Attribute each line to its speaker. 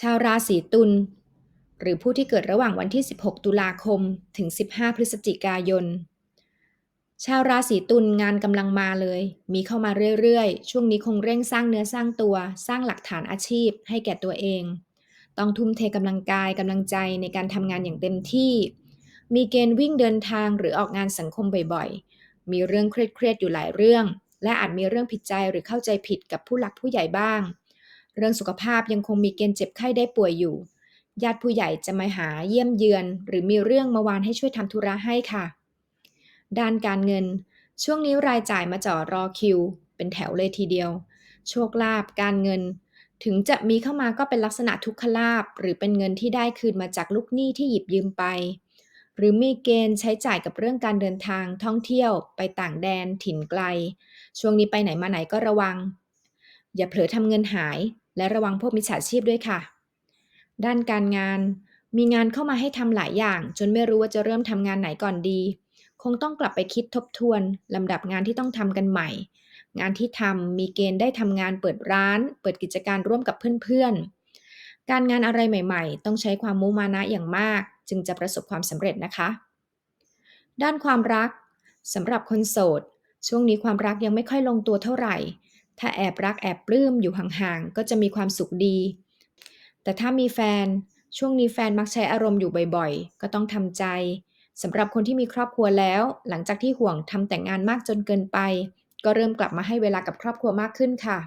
Speaker 1: ชาวราศีตุลหรือผู้ที่เกิดระหว่างวันที่ 16 ตุลาคม ถึง 15 พฤศจิกายน ชาวราศีตุลงานกำลังมาเลย มีเข้ามาเรื่อยๆ ช่วงนี้คงเร่งสร้างเนื้อสร้างตัว สร้างหลักฐานอาชีพให้แก่ตัวเอง ต้องทุ่มเทกำลังกายกำลังใจในการทำงานอย่างเต็มที่ มีเกณฑ์วิ่งเดินทางหรือออกงานสังคมบ่อยๆ มีเรื่องเครียดๆอยู่หลายเรื่อง และอาจมีเรื่องผิดใจหรือเข้าใจผิดกับผู้หลักผู้ใหญ่บ้าง เรื่องสุขภาพยังคงมีเกณฑ์เจ็บไข้ได้ป่วยอยู่ ญาติผู้ใหญ่จะมาหาเยี่ยมเยือน หรือมีเรื่องมาวานให้ช่วยทำธุระให้ค่ะ ด้านการเงิน ช่วงนี้รายจ่ายมาจ่อรอคิว เป็นแถวเลยทีเดียว โชคลาภการเงิน ถึงจะมีเข้ามาก็เป็นลักษณะทุกขลาภหรือเป็นเงินที่ได้คืนมาจากลูกหนี้ที่หยิบยืมไป หรือมีเกณฑ์ใช้จ่ายกับเรื่องการเดินทางท่องเที่ยว ไปต่างแดนถิ่นไกล ช่วงนี้ไปไหนมาไหนก็ระวัง อย่าเผลอทำเงินหาย และระวังพวกมิจฉาชีพด้วยค่ะ ด้านการงาน มีงานเข้ามาให้ทำหลายอย่าง จนไม่รู้ว่าจะเริ่มทำงานไหนก่อนดี คงต้องกลับไปคิดทบทวนลำดับงานที่ต้องทำกันใหม่ งานที่ทำมีเกณฑ์ได้ทำงานเปิดร้าน เปิดกิจการร่วมกับเพื่อนๆ การงานอะไรใหม่ๆ ต้องใช้ความมุมานะอย่างมาก จึงจะประสบความสำเร็จนะคะ ด้านความรักสำหรับคนโสด ช่วงนี้ความรักยังไม่ค่อยลงตัวเท่าไหร่ ถ้าแอบรักแอบปลื้มอยู่ห่างๆ ก็จะมีความสุขดี แต่ถ้ามีแฟน ช่วงนี้แฟนมักใช้อารมณ์อยู่บ่อยๆ ก็ต้องทำใจสำหรับคนที่มีครอบครัวแล้ว หลังจากที่ห่วงทำแต่งงานมากจนเกินไป ก็เริ่มกลับมาให้เวลากับครอบครัวมากขึ้นค่ะ